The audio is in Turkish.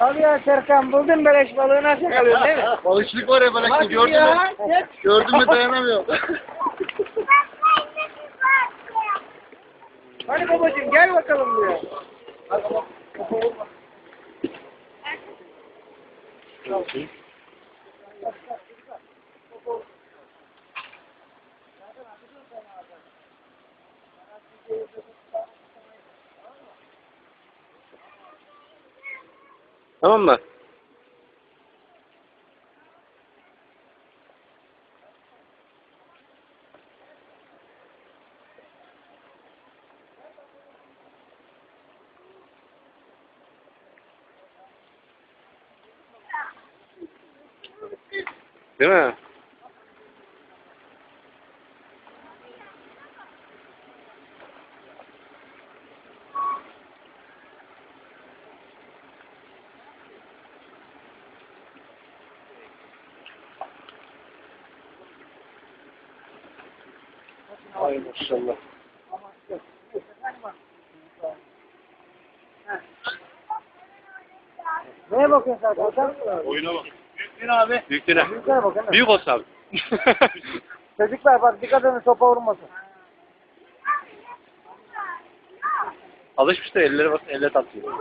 Abi ya Serkan buldun beleş balığı nasıl yakalıyorsun değil mi? Balıkçılık var ya Hadi gördün mü? ya. Gördün mü dayanamıyor. Hadi babacığım gel bakalım buraya. Tamam mı? Değil mi? Ay maşallah. Neye bakıyorsun sen Serkan? Oyuna bak. Büyüklüğün abi. Büyüklüğüne. Büyüklere bak hemen. Büyük olsun abi. Çocuklar bak dikkat edin sopa vurmasın. Alışmıştır elleri bak elle tatıyor.